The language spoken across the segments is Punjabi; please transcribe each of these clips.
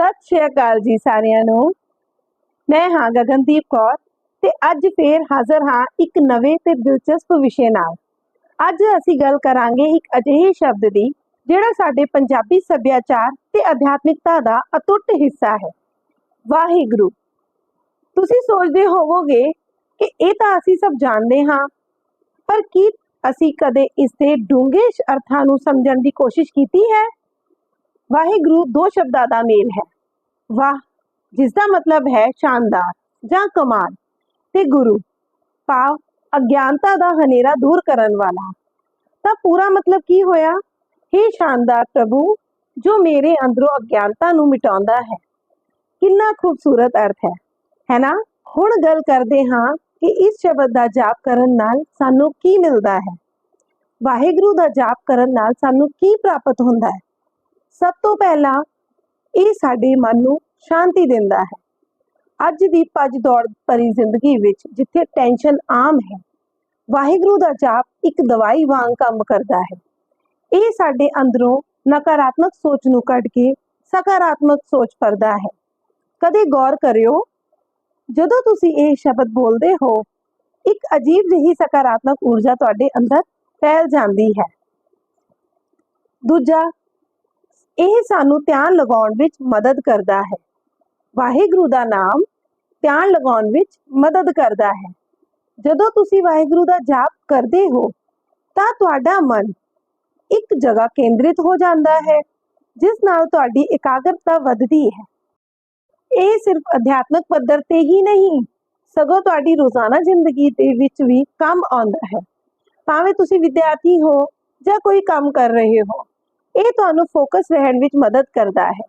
ਸਤਿ ਸ਼੍ਰੀ ਅਕਾਲ ਜੀ ਸਾਰਿਆਂ ਨੂੰ। ਮੈਂ ਹਾਂ ਗਗਨਦੀਪ ਕੌਰ ਤੇ ਅੱਜ ਫੇਰ ਹਾਜ਼ਰ ਹਾਂ ਇੱਕ ਨਵੇਂ ਤੇ ਦਿਲਚਸਪ ਵਿਸ਼ੇ ਨਾਲ। ਅੱਜ ਅਸੀਂ ਗੱਲ ਕਰਾਂਗੇ ਇੱਕ ਅਜਿਹੇ ਸ਼ਬਦ ਦੀ, ਜਿਹੜਾ ਸਾਡੇ ਪੰਜਾਬੀ ਸੱਭਿਆਚਾਰ ਤੇ ਅਧਿਆਤਮਿਕਤਾ ਦਾ ਅਟੁੱਟ ਹਿੱਸਾ ਹੈ। ਵਾਹਿਗੁਰੂ। ਤੁਸੀਂ ਸੋਚਦੇ ਹੋਵੋਗੇ ਕਿ ਇਹ ਤਾਂ ਅਸੀਂ ਸਭ ਜਾਣਦੇ ਹਾਂ, ਪਰ ਕੀ ਅਸੀਂ ਕਦੇ ਇਸ ਦੇ ਡੂੰਘੇ ਅਰਥਾਂ ਨੂੰ ਸਮਝਣ ਦੀ ਕੋਸ਼ਿਸ਼ ਕੀਤੀ ਹੈ? ਵਾਹਿਗੁਰੂ ਦੋ ਸ਼ਬਦਾਂ ਦਾ ਮੇਲ ਹੈ। ਵਾਹ, ਜਿਸ ਦਾ ਮਤਲਬ ਹੈ ਸ਼ਾਨਦਾਰ ਜਾਂ ਕਮਾਲ। ਤੇ ਗੁਰੂ ਭਾਵ ਅਗਿਆਨਤਾ ਦਾ ਹਨੇਰਾ ਦੂਰ ਕਰਨ ਵਾਲਾ। ਤਾਂ ਪੂਰਾ ਮਤਲਬ ਕੀ ਹੋਇਆ? हे ਸ਼ਾਨਦਾਰ ਪ੍ਰਭੂ, ਜੋ ਮੇਰੇ ਅੰਦਰੋਂ ਅਗਿਆਨਤਾ ਨੂੰ ਮਿਟਾਉਂਦਾ ਹੈ। ਕਿੰਨਾ ਖੂਬਸੂਰਤ ਅਰਥ ਹੈ ਹੈ ਨਾ? ਹੁਣ ਗੱਲ ਕਰਦੇ ਹਾਂ ਕਿ ਇਸ ਸ਼ਬਦ ਦਾ ਜਾਪ ਕਰਨ ਨਾਲ ਸਾਨੂੰ ਕੀ ਮਿਲਦਾ ਹੈ। ਵਾਹਿਗੁਰੂ ਦਾ ਜਾਪ ਕਰਨ ਨਾਲ ਸਾਨੂੰ ਕੀ ਪ੍ਰਾਪਤ ਹੁੰਦਾ ਹੈ? ਸਭ ਤੋਂ ਪਹਿਲਾਂ ਇਹ ਸਾਡੇ ਮਨ ਨੂੰ ਸ਼ਾਂਤੀ ਦਿੰਦਾ ਹੈ। ਅੱਜ ਦੀ ਭੱਜ ਦੌੜ ਭਰੀ ਜ਼ਿੰਦਗੀ ਵਿੱਚ ਜਿੱਥੇ ਟੈਨਸ਼ਨ ਆਮ ਹੈ, ਵਾਹਿਗੁਰੂ ਦਾ ਜਾਪ ਇੱਕ ਦਵਾਈ ਵਾਂਗ ਕੰਮ ਕਰਦਾ ਹੈ। ਇਹ ਸਾਡੇ ਅੰਦਰੋਂ ਨਕਾਰਾਤਮਕ ਸੋਚ ਨੂੰ ਕੱਢ ਕੇ ਸਕਾਰਾਤਮਕ ਸੋਚ ਭਰਦਾ ਹੈ। ਕਦੇ ਗੌਰ ਕਰਿਓ, ਜਦੋਂ ਤੁਸੀਂ ਇਹ ਸ਼ਬਦ ਬੋਲਦੇ ਹੋ, ਇੱਕ ਅਜੀਬ ਜਿਹੀ ਸਕਾਰਾਤਮਕ ਊਰਜਾ ਤੁਹਾਡੇ ਅੰਦਰ ਫੈਲ ਜਾਂਦੀ ਹੈ। ਦੂਜਾ ਇਹ ਸਾਨੂੰ ਧਿਆਨ ਲਗਾਉਣ ਵਿੱਚ ਮਦਦ ਕਰਦਾ ਹੈ। ਵਾਹਿਗੁਰੂ ਦਾ ਨਾਮ ਧਿਆਨ ਲਗਾਉਣ ਵਿੱਚ ਮਦਦ ਕਰਦਾ ਹੈ। ਜਦੋਂ ਤੁਸੀਂ ਵਾਹਿਗੁਰੂ ਦਾ ਜਾਪ ਕਰਦੇ ਹੋ, ਤਾਂ ਤੁਹਾਡਾ ਮਨ ਇੱਕ ਜਗ੍ਹਾ ਕੇਂਦਰਿਤ ਹੋ ਜਾਂਦਾ ਹੈ, ਜਿਸ ਨਾਲ ਤੁਹਾਡੀ ਇਕਾਗਰਤਾ ਵੱਧਦੀ ਹੈ। ਇਹ ਸਿਰਫ ਅਧਿਆਤਮਿਕ ਪੱਧਰ ਤੇ ਹੀ ਨਹੀਂ, ਸਗੋਂ ਤੁਹਾਡੀ ਰੋਜ਼ਾਨਾ ਜ਼ਿੰਦਗੀ ਦੇ ਵਿੱਚ ਵੀ ਕੰਮ ਆਉਂਦਾ ਹੈ। ਭਾਵੇਂ ਤੁਸੀਂ ਵਿਦਿਆਰਥੀ ਹੋ ਜਾਂ ਕੋਈ ਕੰਮ ਕਰ ਰਹੇ ਹੋ ਇਹ ਤੁਹਾਨੂੰ ਫੋਕਸ ਰਹਿਣ ਵਿੱਚ ਮਦਦ ਕਰਦਾ ਹੈ।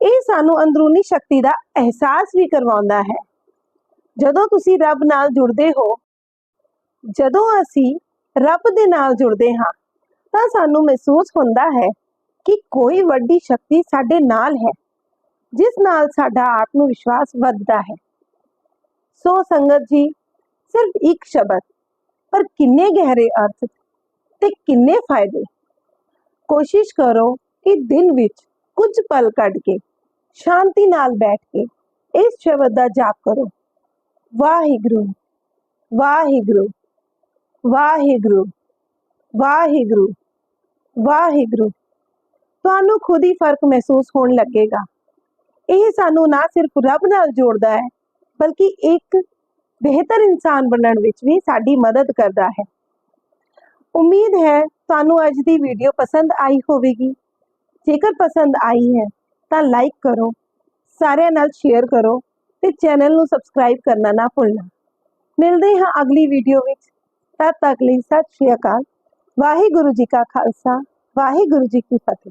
ਇਹ ਸਾਨੂੰ ਅੰਦਰੂਨੀ ਸ਼ਕਤੀ ਦਾ ਅਹਿਸਾਸ ਵੀ ਕਰਵਾਉਂਦਾ ਹੈ। ਜਦੋਂ ਤੁਸੀਂ ਰੱਬ ਨਾਲ ਜੁੜਦੇ ਹੋ, ਜਦੋਂ ਅਸੀਂ ਰੱਬ ਦੇ ਨਾਲ ਜੁੜਦੇ ਹਾਂ, ਤਾਂ ਸਾਨੂੰ ਮਹਿਸੂਸ ਹੁੰਦਾ ਹੈ ਕਿ ਕੋਈ ਵੱਡੀ ਸ਼ਕਤੀ ਸਾਡੇ ਨਾਲ ਹੈ, ਜਿਸ ਨਾਲ ਸਾਡਾ ਆਤਮ ਵਿਸ਼ਵਾਸ ਵੱਧਦਾ ਹੈ। ਸੋ ਸੰਗਤ ਜੀ, ਸਿਰਫ ਇੱਕ ਸ਼ਬਦ, ਪਰ ਕਿੰਨੇ ਗਹਿਰੇ ਅਰਥ ਤੇ ਕਿੰਨੇ ਫਾਇਦੇ। ਕੋਸ਼ਿਸ਼ ਕਰੋ ਕਿ ਦਿਨ ਵਿੱਚ ਕੁਝ ਪਲ ਕੱਢ ਕੇ, ਸ਼ਾਂਤੀ ਨਾਲ ਬੈਠ ਕੇ ਇਸ ਸ਼ਬਦ ਦਾ ਜਾਪ ਕਰੋ। ਵਾਹਿਗੁਰੂ ਵਾਹਿਗੁਰੂ ਵਾਹਿਗੁਰੂ ਵਾਹਿਗੁਰੂ ਵਾਹਿਗੁਰੂ। ਤੁਹਾਨੂੰ ਖੁਦ ਹੀ ਫ਼ਰਕ ਮਹਿਸੂਸ ਹੋਣ ਲੱਗੇਗਾ। ਇਹ ਸਾਨੂੰ ਨਾ ਸਿਰਫ ਰੱਬ ਨਾਲ ਜੋੜਦਾ ਹੈ, ਬਲਕਿ ਇੱਕ ਬਿਹਤਰ ਇਨਸਾਨ ਬਣਨ ਵਿੱਚ ਵੀ ਸਾਡੀ ਮਦਦ ਕਰਦਾ ਹੈ। ਉਮੀਦ ਹੈ ਤੁਹਾਨੂੰ ਅੱਜ ਦੀ ਵੀਡੀਓ ਪਸੰਦ ਆਈ ਹੋਵੇਗੀ। ਜੇਕਰ ਪਸੰਦ ਆਈ ਹੈ, ਤਾਂ ਲਾਈਕ ਕਰੋ, ਸਾਰਿਆਂ ਨਾਲ ਸ਼ੇਅਰ ਕਰੋ ਤੇ ਚੈਨਲ ਨੂੰ ਸਬਸਕ੍ਰਾਈਬ ਕਰਨਾ ਨਾ ਭੁੱਲਣਾ। ਮਿਲਦੇ ਹਾਂ ਅਗਲੀ ਵੀਡੀਓ ਵਿੱਚ। ਤਦ ਤੱਕ ਲਈ ਸਤਿ ਸ਼੍ਰੀ ਅਕਾਲ। ਵਾਹਿਗੁਰੂ ਜੀ ਕਾ ਖਾਲਸਾ, ਵਾਹਿਗੁਰੂ ਜੀ ਕੀ ਫਤਿਹ।